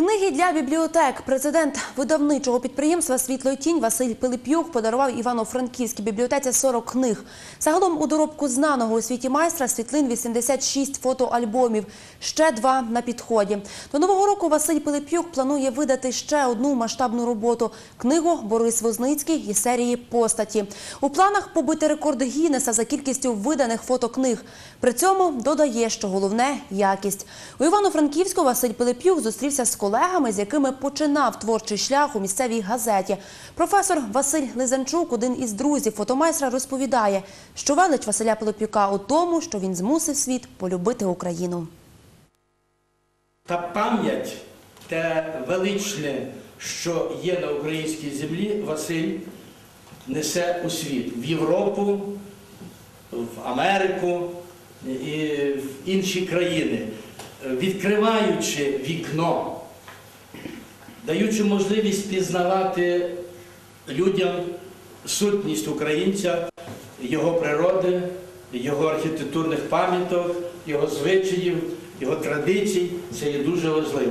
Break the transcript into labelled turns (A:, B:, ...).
A: Книги для бібліотек. Президент видавничого підприємства Світло тінь Василь Пилип'юк подарував Івано-Франківській бібліотеці 40 книг. Загалом у доробку знаного у світі майстра світлин 86 фотоальбомів. Ще два на підході. До нового року Василь Пилип'юк планує видати ще одну масштабну роботу книгу Борис Возницький із серії Постаті. У планах побити рекорд Гіннеса за кількістю виданих фотокниг. При цьому додає, що головне якість. У Івано-Франківську Василь Пилип'юк зустрівся з колегами, з якими починав творчий шлях у місцевій газеті. Професор Василь Лизанчук, один із друзів фотомайстра, розповідає, що велич Василя Пилип'юка у тому, що він змусив світ полюбити Україну.
B: Та пам'ять, те величне, що є на українській землі, Василь несе у світ в Європу, в Америку і в інші країни, відкриваючи вікно, даючи можливість пізнавати людям сутність українця, його природи, його архітектурних пам'яток, його звичаїв, його традицій. Це є дуже важливо.